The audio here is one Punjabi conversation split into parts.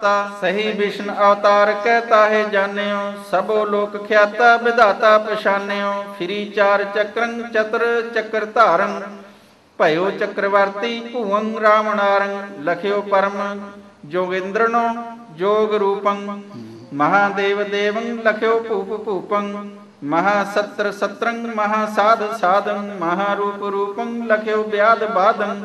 ਤਾ ਸਹੀ ਵਿਸ਼ਨ ਅਵਤਾਰ ਕਹਿ ਤਾਹੇ ਜਾਣਿਓ, ਸਭੋ ਲੋਕ ਖਿਆਤਾ, ਵਿਧਾਤਾ ਪਛਾਨਿਓ ਫਰੀ ਚਾਰ ਚੱਕਰੰ, ਚਤਰ ਚੱਕਰ ਧਾਰੰ। ਭਇਓ ਚੱਕਰਵਰਤੀ, ਭੂਵੰ ਰਾਮਨਾਰੰ ਲਖਿਓ ਪਰਮ ਜੋਗਿੰਦਰਨੋ, ਜੋਗ ਰੂਪੰ। ਮਹਾਦੇਵ ਦੇਵੰ, ਲਖਿਓ ਭੂਪ ਭੂਪੰ। ਮਹਾਸਤਰ ਸਤਰੰ, ਮਹਾਸਾਧ ਸਾਧੰ। ਮਹਾਰੂਪ ਰੂਪੰ, ਲਖਿਓ ਬਿਆਦ ਬਾਦੰ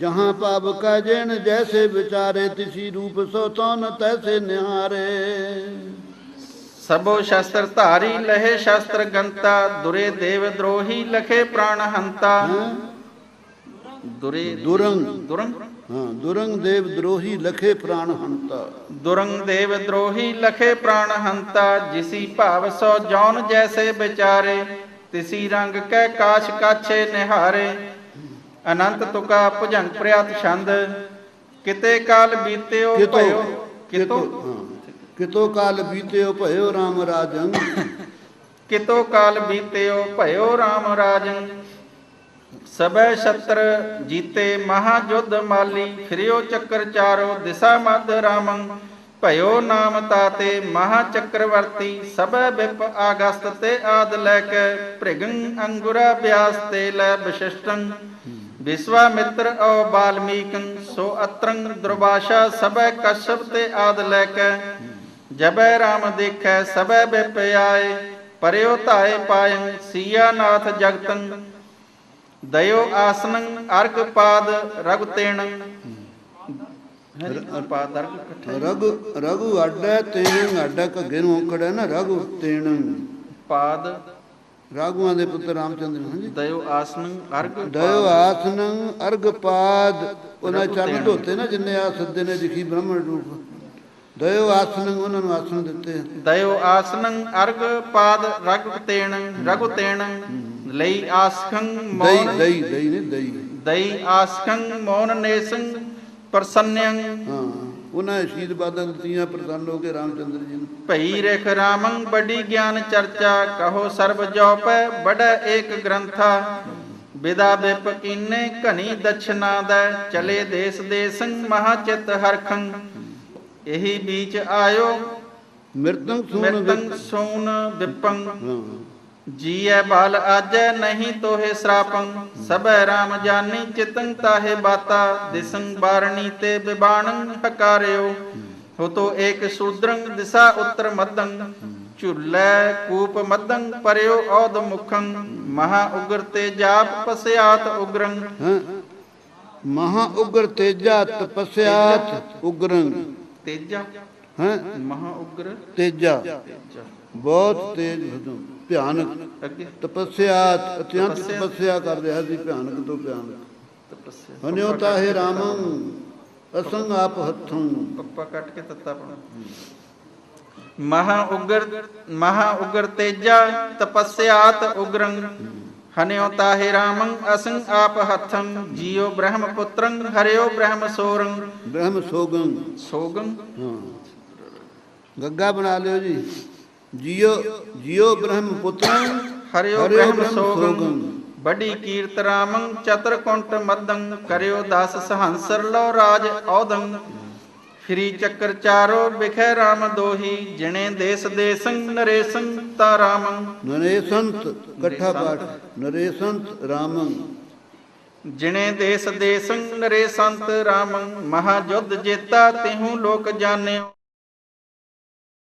जहाँ पाप का जैन जैसे विचारे तिसी रूप सो तौन तैसे निहारे। सबो शास्त्र तारी लहे शास्त्र गंता दुरे देव द्रोही लखे प्राण हंता। हाँ? दुरे दुरंग। दुरंग? हाँ दुरंग देव द्रोही लखे प्राण हंता। दुरंग देव द्रोही लखे प्राण हंता जिसी भाव सो जौन जैसे बेचारे तिसी रंग कै काश काछे निहारे। ਅਨੰਤ ਤੁਕਾ ਭੁਜੰਗ ਪ੍ਰਿਆਤ ਛੰਦ ਕਿਤੇ ਕਾਲ ਬੀਤਿਓ ਭਇਓ? ਕਿਤੋ? ਕਿਤੋ? ਕਾਲ ਬੀਤਿਓ ਭਇਓ ਰਾਮ ਰਾਜੰ ਕਿਤੋ ਕਾਲ ਬੀਤਿਓ ਭਇਓ RAM ਰਾਜਨ? ਸਭੈ ਛਤਰ ਜੀਤੇ ਮਹਾ ਜੁਧ ਮਾਲੀ ਫਿਰਿਓ ਚੱਕਰ ਚਾਰੋ ਦਿਸ਼ਾ ਮਦ ਰਾਮੰ। ਭਇਓ ਨਾਮ ਤਾਤੇ ਮਹਾ ਚੱਕਰਵਰਤੀ ਸਭੈ ਵਿਪ ਆਗਸਤ ਤੇ ਆਦ ਲੈ ਕੇ ਭ੍ਰਿਗੰ ਅੰਗੁਰਾ ਬਿਆਸ ਤੇ ਲੈ ਵਿਸ਼ਿਸ਼ਟੰ। ਵਿਸ਼ਵਾਮਿਤਰ ਔ ਬਾਲਮੀਕੰ ਸੋ ਅਤਰੰਗ ਦੁਰਵਾਸ਼ਾ ਸਭੈ ਕਸ਼ਪ ਤੇ ਆਦ ਲੈ ਕੇ ਜਬੈ RAM ਦੇਖੈ ਸਭੈ ਬਿਪ ਆਏ ਪਰਿਓ ਧਾਏ ਪਾਇੰ ਸੀਆ ਨਾਥ ਜਗਤੰ। ਦਇਓ ਆਸਨੰ ਅਰਗ ਪਾਦ ਰਗ ਤੇਣੰ। ਹਰਿ ਪਾਦ ਅਰਗ ਇਕੱਠੇ। ਰਗੁ ਰਗੁ ਅੱਡੈ ਤੇਣ ਅੱਡੈ ਘੱਗੇ ਨੂੰ ਔਂਕੜੈ ਨਾ ਰਗੁ ਤੇਣ। ਪਾਦ ਰਾਗੂਆਂ ਦੇ ਪੁੱਤਰ ਰਾਮਚੰਦਰ ਹਾਂਜੀ। ਦਇਓ ਆਸਨੰ ਅਰਗ ਦਇਓ ਆਸਨੰ ਅਰਗ ਪਾਦ। ਉਹਨਾਂ ਚਰਨ। ਧੋਤੇ ਨਾ ਜਿੰਨੇ ਆ ਸੱਦੇ ਨੇ ਦਿਖੀ ਬ੍ਰਹਮਣ ਰੂਪ। ਦਇਓ ਆਸਨੰ ਉਹਨਾਂ ਨੂੰ ਆਸਨ ਦਿੱਤੇ। ਦਇਓ ਆਸਨੰ ਅਰਗ ਪਾਦ ਰਗ ਤੇਣੰ ਰਗ ਤੇਣੰ। ਲਈ ਆਸਖੰ ਮੌਨ ਦਈ ਦਈ ਨੇ ਦਈ। ਦਈ ਆਸਖੰ ਮੌਨ ਨੇਸੰ ਪ੍ਰਸੰਨਯੰ। ਹਾਂ। ਉਹਨਾਂ ਸ਼ਹੀਦ ਬਾਦਾਂ ਦਿੱਤੀਆਂ ਪ੍ਰਸੰਨ ਹੋ ਕੇ ਰਾਮਚੰਦਰ ਜੀ ਨੂੰ। ਭਈ ਰਖ ਰਾਮੰ ਬੜੀ ਗਿਆਨ ਚਰਚਾ ਕਹੋ ਸਰਬ ਜੋਪੈ ਬੜਾ ਏਕ ਗ੍ਰੰਥਾ। ਵਿਦਾ ਬਿਪ ਕੀਨੇ ਘਣੀ ਦਛਨਾ ਦਾ ਚਲੇ ਦੇਸ ਦੇਸੰ ਮਹਾ ਚਿਤ ਹਰਖੰ। ਇਹੀ ਬੀਚ ਆਇਓ ਮਿਰਤੰ ਸੂਨ ਮਿਰਤੰ ਸੋਨ ਵਿਪੰ ਹਾਂ। ਜੀਐ ਬਲ ਆਜੈ ਨਹੀਂ ਤੋਹੇ ਸਰਾਪੰ ਸਭੈ ਰਾਮ ਜਾਨੀ ਚਿਤੰ ਤਾਹੇ ਬਾਤਾ ਦਿਸੰ ਬਾਰਣੀ ਤੇ ਬਿਬਾਣੰ ਹਕਾਰਿਓ। ਹੋਤੋ ਏਕ ਸੂਦਰੰ ਦਿਸਾ ਉੱਤਰ ਮਦੰ ਝੁੱਲੈ ਕੂਪ ਮਦੰ ਪਰਿਓ ਔਦ ਮੁਖੰ ਮਹਾ ਉਗਰ ਤੇ ਜਾਪ ਪਸਿਆਤ ਉਗਰੰ। ਮਹਾ ਉਗਰ ਤੇਜਾ ਤਪਸਿਆਤ ਉਗਰੰ। ਤੇਜਾ ਹਾਂ? ਮਹਾ ਉਗਰ ਤੇਜਾ। ਬਹੁਤ ਤੇਜ ਹਦਮ ਭਿਆਨਕ। ਅੱਗੇ। ਤਪਸਿਆਤ ਅਤਿਅੰਤ ਤਪੱਸਿਆ। ਤਪੱਸਿਆ ਕਰ ਰਿਹਾ ਸੀ ਭਿਆਨਕ ਤੋਂ ਭਿਆਨਕ। ਤਪੱਸਿਆ। ਹਨਿਓ ਤਾਹੇ ਰਾਮੰ ਅਸੰਗ ਆਪ ਹੱਥੰ। ਪੱਪਾ ਕੱਟ ਕੇ ਤੱਤਾ ਪਣਾ ਮਹਾ ਉਗਰ ਮਹਾ ਉਗਰ ਤੇਜਾ ਤਪਸਿਆਤ ਉਗਰੰ। ਹਨਿਓ ਤਾਹੇ ਰਾਮੰ ਅਸੰ ਆਪ ਹੱਥੰ। ਜੀਓ ਬ੍ਰਹਮ ਪੁੱਤਰੰ ਹਰਿਓ ਬ੍ਰਹਮ ਸੋਰੰ ਬ੍ਰਹਮ ਸੋਗੰ ਸੋਗੰ। ਹਾਂ। ਗੱਗਾ ਬਣਾ ਲਿਓ ਜੀ ਜੀਓ ਜੀਓ ਬ੍ਰਹਮ ਪੁੱਤਰੰ ਹਰਿਓ ਹਰਿਓ ਬ੍ਰਹਮ ਬ੍ਰਹਮ ਸੋਗੰ ਸੋਗੰ। ਬੜੀ ਕੀਰਤ ਰਾਮੰ ਚਤਰਕੁੰਟ ਮਦੰ ਕਰਿਓ ਦਸ ਸਹੰਸਰ ਲੋ ਰਾਜ ਔਦੰ ਫਰੀ ਚੱਕਰ ਚਾਰੋ ਵਿਖੇ ਰਾਮ ਦੋਹੀ ਜਿਣੇ ਦੇਸ ਦੇਸੰ ਨਰੇਸੰ ਤਾ ਰਾਮੰ ਨਰੇਸੰਤ ਇਕੱਠਾ ਪਾਠ ਨਰੇਸੰਤ ਰਾਮੰ ਜਿਣੇ ਦੇਸ ਦੇਸੰ ਨਰੇ ਸੰਤ ਰਾਮੰ ਮਹਾ ਜੁਧ ਜੇਤਾ ਤਿਹੂ ਲੋਕ ਜਾਣਿਓ